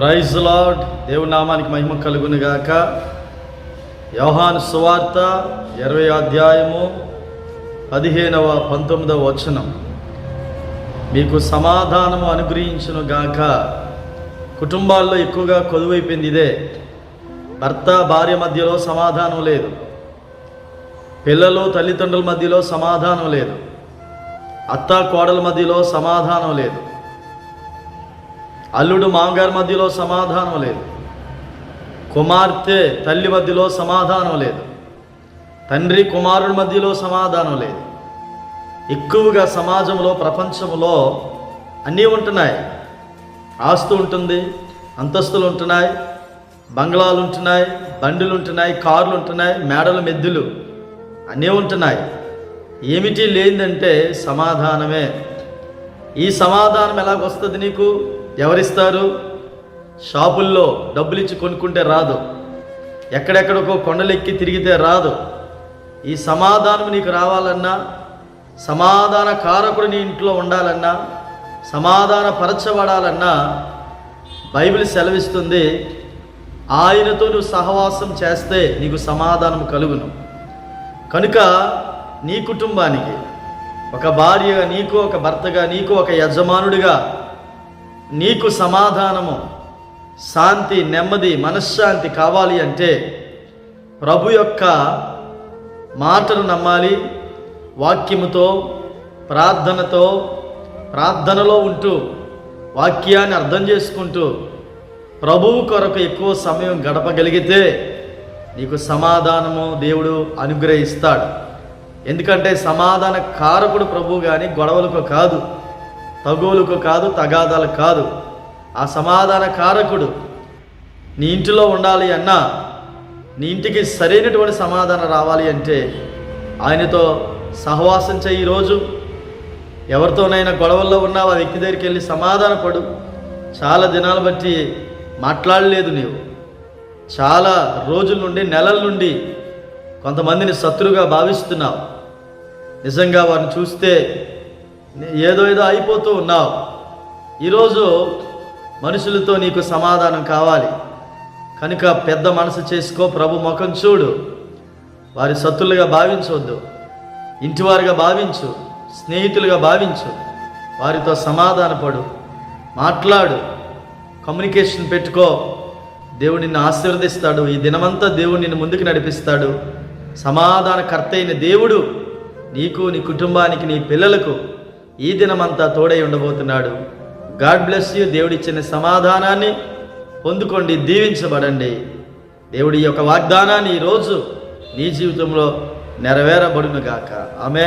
Praise lord దేవుని నామానికి మహిమ కలుగును గాక యోహాను సువార్త ఇరవై అధ్యాయము పదిహేనవ పంతొమ్మిదవ వచనం. మీకు సమాధానము అనుగ్రహించును గాక కుటుంబాల్లో ఎక్కువగా కొదువైపోయింది ఇదే. భర్త భార్య మధ్యలో సమాధానం లేదు. పిల్లలు తల్లిదండ్రుల మధ్యలో సమాధానం లేదు. అత్త కోడల మధ్యలో సమాధానం లేదు. అల్లుడు మామగారి మధ్యలో సమాధానం లేదు. కుమార్తె తల్లి మధ్యలో సమాధానం లేదు. తండ్రి కుమారుడి మధ్యలో సమాధానం లేదు. ఎక్కువగా సమాజంలో ప్రపంచంలో అన్నీ ఉంటున్నాయి. ఆస్తు ఉంటుంది అంతస్తులు ఉంటున్నాయి బంగ్లాలు ఉంటున్నాయి బండిలు ఉంటున్నాయి కార్లు ఉంటున్నాయి మేడలు మెద్దులు అన్నీ ఉంటున్నాయి. ఏమిటి లేదంటే సమాధానమే. ఈ సమాధానం ఎలాగొస్తుంది నీకు? ఎవరిస్తారు? షాపుల్లో డబ్బులు ఇచ్చి కొనుక్కుంటే రాదు. ఎక్కడెక్కడికో కొండలెక్కి తిరిగితే రాదు. ఈ సమాధానం నీకు రావాలన్నా సమాధాన కారకుడు నీ ఇంట్లో ఉండాలన్నా సమాధాన పరచబడాలన్నా బైబిల్ సెలవిస్తుంది ఆయనతో నువ్వు సహవాసం చేస్తే నీకు సమాధానం కలుగును. కనుక నీ కుటుంబానికి ఒక భార్యగా నీకు ఒక భర్తగా నీకు ఒక యజమానుడిగా నీకు సమాధానము. శాంతి నెమ్మది మనశ్శాంతి కావాలి అంటే ప్రభు యొక్క మాటను నమ్మాలి. వాక్యముతో ప్రార్థనతో ప్రార్థనలో ఉంటూ వాక్యాన్ని అర్థం చేసుకుంటూ ప్రభువు కొరకు ఎక్కువ సమయం గడపగలిగితే నీకు సమాధానము దేవుడు అనుగ్రహిస్తాడు. ఎందుకంటే సమాధాన కారకుడు ప్రభు కానీ గొడవలకు కాదు. తగువులకు కాదు తగాదాలకు కాదు. ఆ సమాధాన కారకుడు నీ ఇంటిలో ఉండాలి అన్నా నీ ఇంటికి సరైనటువంటి సమాధానం రావాలి అంటే ఆయనతో సహవాసం చేయి ఈరోజు. ఎవరితోనైనా గొడవల్లో ఉన్నావు ఆ వ్యక్తి దగ్గరికి వెళ్ళి సమాధానపడు చాలా దినాలు బట్టి మాట్లాడలేదు నీవు. చాలా రోజుల నుండి నెలల నుండి కొంతమందిని శత్రుగా భావిస్తున్నావు. నిజంగా వారిని చూస్తే ఏదో ఏదో అయిపోతూ ఉన్నావు. ఈరోజు మనుషులతో నీకు సమాధానం కావాలి. కనుక పెద్ద మనసు చేసుకో ప్రభు ముఖం చూడు. వారి సత్తులుగా భావించవద్దు ఇంటివారుగా భావించు స్నేహితులుగా భావించు. వారితో సమాధానపడు మాట్లాడు. కమ్యూనికేషన్ పెట్టుకో. దేవుడు నిన్ను ఆశీర్వదిస్తాడు. ఈ దినమంతా దేవుడు నిన్ను ముందుకు నడిపిస్తాడు. సమాధానకర్త అయిన దేవుడు నీకు నీ కుటుంబానికి నీ పిల్లలకు ఈ దినమంతా తోడై ఉండబోతున్నాడు. God bless you. దేవుడిచ్చిన సమాధానాన్ని పొందుకోండి దీవించబడండి. దేవుడి యొక్క వాగ్దానాన్ని ఈరోజు నీ జీవితంలో నెరవేరబడును గాక ఆమె